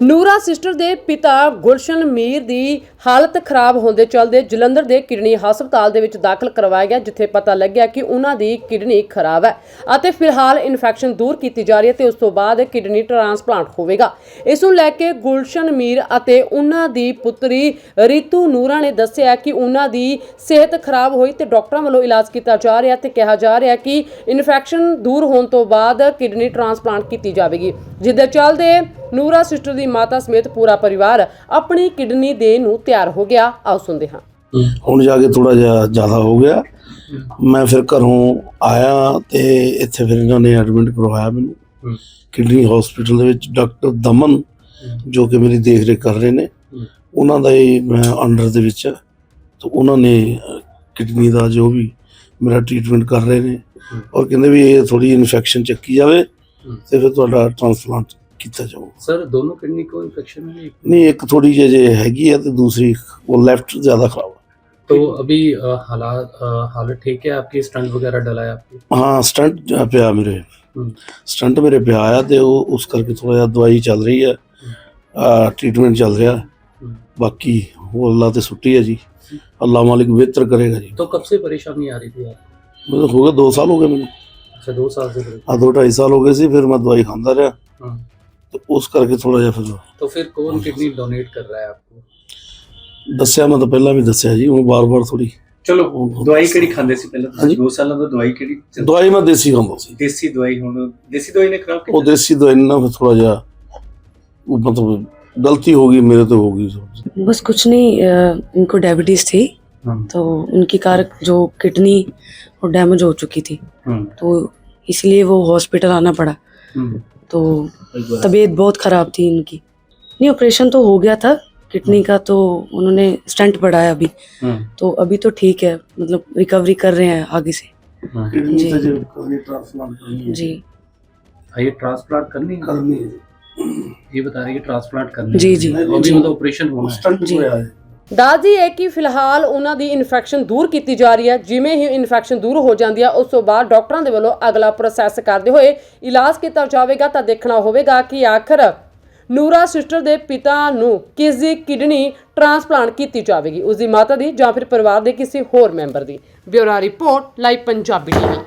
ਨੂਰਾ sister ਦੇ ਪਿਤਾ ਗੁਲਸ਼ਨ ਮੀਰ ਦੀ ਹਾਲਤ ਖਰਾਬ ਹੋਣ ਦੇ ਚਲਦੇ ਜਲੰਧਰ ਦੇ ਕਿਡਨੀ ਹਸਪਤਾਲ ਦੇ ਵਿੱਚ ਦਾਖਲ ਕਰਵਾਇਆ ਗਿਆ, ਜਿੱਥੇ ਪਤਾ ਲੱਗਿਆ ਕਿ ਉਹਨਾਂ ਦੀ ਕਿਡਨੀ ਖਰਾਬ ਹੈ ਅਤੇ ਫਿਲਹਾਲ ਇਨਫੈਕਸ਼ਨ ਦੂਰ ਕੀਤੀ ਜਾ ਰਹੀ ਹੈ ਤੇ ਉਸ ਤੋਂ ਬਾਅਦ ਕਿਡਨੀ ਟ੍ਰਾਂਸਪਲਾਂਟ ਹੋਵੇਗਾ। ਇਸ ਨੂੰ ਲੈ ਕੇ ਗੁਲਸ਼ਨ ਮੀਰ ਅਤੇ ਉਹਨਾਂ ਦੀ ਪੁੱਤਰੀ ਰੀਤੂ ਨੂਰਾ ਨੇ ਦੱਸਿਆ ਕਿ ਉਹਨਾਂ ਦੀ ਸਿਹਤ ਖਰਾਬ ਹੋਈ ਤੇ ਡਾਕਟਰਾਂ ਵੱਲੋਂ ਇਲਾਜ ਕੀਤਾ ਜਾ ਰਿਹਾ ਤੇ ਕਿਹਾ ਜਾ ਰਿਹਾ ਕਿ ਇਨਫੈਕਸ਼ਨ ਦੂਰ ਹੋਣ ਤੋਂ ਬਾਅਦ ਕਿਡਨੀ ਟ੍ਰਾਂਸਪਲਾਂਟ ਕੀਤੀ ਜਾਵੇਗੀ। ਜਿੱਦੇ ਚੱਲਦੇ ਨੂਰਾ ਸਿਸਟਰ ਦੀ ਮਾਤਾ ਸਮੇਤ ਪੂਰਾ ਪਰਿਵਾਰ ਆਪਣੀ ਕਿਡਨੀ ਦੇਣ ਨੂੰ ਤਿਆਰ ਹੋ ਗਿਆ। ਆਓ ਸੁਣਦੇ ਹਾਂ। ਹੁਣ ਜਾ ਕੇ ਥੋੜਾ ਜਿਹਾ ਜ਼ਿਆਦਾ ਹੋ ਗਿਆ। ਮੈਂ ਫਿਰ ਘਰੋਂ ਆਇਆ ਤੇ ਇੱਥੇ ਫਿਰ ਇਹਨਾਂ ਨੇ ਐਡਮਿਟ ਕਰਵਾਇਆ ਮੈਨੂੰ। ਕਿਡਨੀ ਹਸਪੀਟਲ ਦੇ ਵਿੱਚ ਡਾਕਟਰ ਦਮਨ, ਜੋ ਕਿ ਮੇਰੀ ਦੇਖ ਰੇਖ ਕਰ ਰਹੇ ਨੇ, ਉਹਨਾਂ ਦਾ ਹੀ ਮੈਂ ਅੰਡਰ ਦੇ ਵਿੱਚ ਹੈ। ਉਹਨਾਂ ਨੇ ਕਿਡਨੀ ਦਾ ਜੋ ਵੀ ਮੇਰਾ ਟ੍ਰੀਟਮੈਂਟ ਕਰ ਰਹੇ ਨੇ। ਔਰ ਕਹਿੰਦੇ ਵੀ ਇਹ ਥੋੜੀ ਇਨਫੈਕਸ਼ਨ ਚੱਕੀ ਜਾਵੇ ਤੇ ਫਿਰ ਤੁਹਾਡਾ ਟ੍ਰਾਂਸਪਲਾਂਟ ਕੀਤਾ ਜਾਊ सर दोनों किडनी को इन्फेक्शन है ਨਹੀਂ ਇੱਕ ਥੋੜੀ ਜਿਹੀ ਜੇ ਹੈਗੀ ਹੈ ਤੇ ਦੂਸਰੀ ਉਹ ਲੈਫਟ ਜ਼ਿਆਦਾ ਖਰਾਬ ਹੈ तो अभी अ, हालात अ, हालत ठीक है आपकी स्टंट वगैरह डला है आपकी ਹਾਂ ਸਟੰਟ ਪਿਆ ਮੇਰੇ हम्म, ਸਟੰਟ ਮੇਰੇ ਪਿਆ ਆ ਤੇ ਉਹ ਉਸ ਕਰਕੇ ਥੋੜਾ ਜਿਹਾ ਦਵਾਈ ਚੱਲ ਰਹੀ ਹੈ ਆ ਟ੍ਰੀਟਮੈਂਟ ਚੱਲ ਰਿਹਾ हम्म। ਬਾਕੀ ਉਹ ਅੱਲਾ ਤੇ ਸੁੱਟੀ ਹੈ ਜੀ ਅੱਲਾ ਮਾਲਿਕ ਬਿਹਤਰ ਕਰੇਗਾ ਜੀ तो कब से परेशानी आ रही थी आप ਮੈਨੂੰ ਹੋ ਗਿਆ 2 ਸਾਲ ਹੋ ਗਏ ਮੈਨੂੰ अच्छा दो साल से परेशान ਆ ਦੋ ਢਾਈ ਸਾਲ ਹੋ ਗਏ ਸੀ ਫਿਰ ਮੈਂ ਦਵਾਈ ਖਾਂਦਾ ਰਿਹਾ हाँ, ਤੇ ਉਸ ਕਰਕੇ ਥੋੜਾ ਜਿਹਾ ਫਿਰ तो फिर कौन किडनी डोनेट कर रहा है आपको ਦੱਸਿਆ ਮੈਂ ਤਾਂ ਪਹਿਲਾਂ ਵੀ ਦੱਸਿਆ ਜੀ ਉਹ ਬਾਰ-ਬਾਰ ਥੋੜੀ ਚਲੋ ਉਹ- ਦਵਾਈ ਕਿਹੜੀ ਖਾਂਦੇ ਸੀ ਪਹਿਲਾਂ ਹਾਂਜੀ। ਤੁਸੀਂ 2 ਸਾਲਾਂ ਤੋਂ ਦਵਾਈ ਕਿਹੜੀ ਚੱਲ- ਦਵਾਈ ਮੈਂ ਦੇਸੀ ਖਾਂਦਾ ਸੀ ਦੇਸੀ ਦਵਾਈ ਹੁਣ ਦੇਸੀ ਦਵਾਈ ਨੇ ਖਰਾਬ ਉਹ ਕੀਤਾ ਦੇਸੀ ਦਵਾਈ ਨਾਲ ਫਿਰ ਥੋੜਾ ਜਿਹਾ ਉਹ ਮਤਲਬ ਗਲਤੀ ਹੋ ਗਈ ਮੇਰੇ ਤੋਂ ਹੋ ਗਈ बस कुछ नहीं अ, इनको डायबिटीज थी हम्म, तो उनकी कारक जो किडनी वो डैमेज हो चुकी थी हम्म, तो इसलिए वो हॉस्पिटल आना पड़ा हम्म, तो हाँ, तबीयत बहुत ख़राब थी इनकी। नहीं ऑपरेशन तो हो गया था किडनी हाँ। का तो उन्होंने स्टंट बढ़ाया अभी। हाँ। तो अभी तो ठीक है मतलब रिकवरी कर रहे हैं आगे से। जी। जी ये ट्रांसप्लांट करनी करनी ये बता है ट्रांसप्लांट करनी जी जी। मतलब ऑपरेशन होना है। स्टंट ਹੋਇਆ ਹੈ ਦੱਸਦੀ ਹੈ ਕਿ ਫਿਲਹਾਲ ਉਹਨਾਂ ਦੀ ਇਨਫੈਕਸ਼ਨ ਦੂਰ ਕੀਤੀ ਜਾ ਰਹੀ ਹੈ। ਜਿਵੇਂ ਹੀ ਇਨਫੈਕਸ਼ਨ ਦੂਰ ਹੋ ਜਾਂਦੀ ਹੈ, ਉਸ ਤੋਂ ਬਾਅਦ ਡਾਕਟਰਾਂ ਦੇ ਵੱਲੋਂ ਅਗਲਾ ਪ੍ਰੋਸੈਸ ਕਰਦੇ ਹੋਏ ਇਲਾਜ ਕੀਤਾ ਜਾਵੇਗਾ ਤਾਂ ਦੇਖਣਾ ਹੋਵੇਗਾ ਕਿ ਆਖਰ ਨੂਰਾ ਸਿਸਟਰ ਦੇ ਪਿਤਾ ਨੂੰ ਕਿਸ ਦੀ ਕਿਡਨੀ ਟ੍ਰਾਂਸਪਲਾਂਟ ਕੀਤੀ ਜਾਵੇਗੀ। ਉਸ ਦੀ ਮਾਤਾ ਦੀ ਜਾਂ ਫਿਰ ਪਰਿਵਾਰ ਦੇ ਕਿਸੇ ਹੋਰ ਮੈਂਬਰ ਦੀ। Bureau report, live Punjabi TV.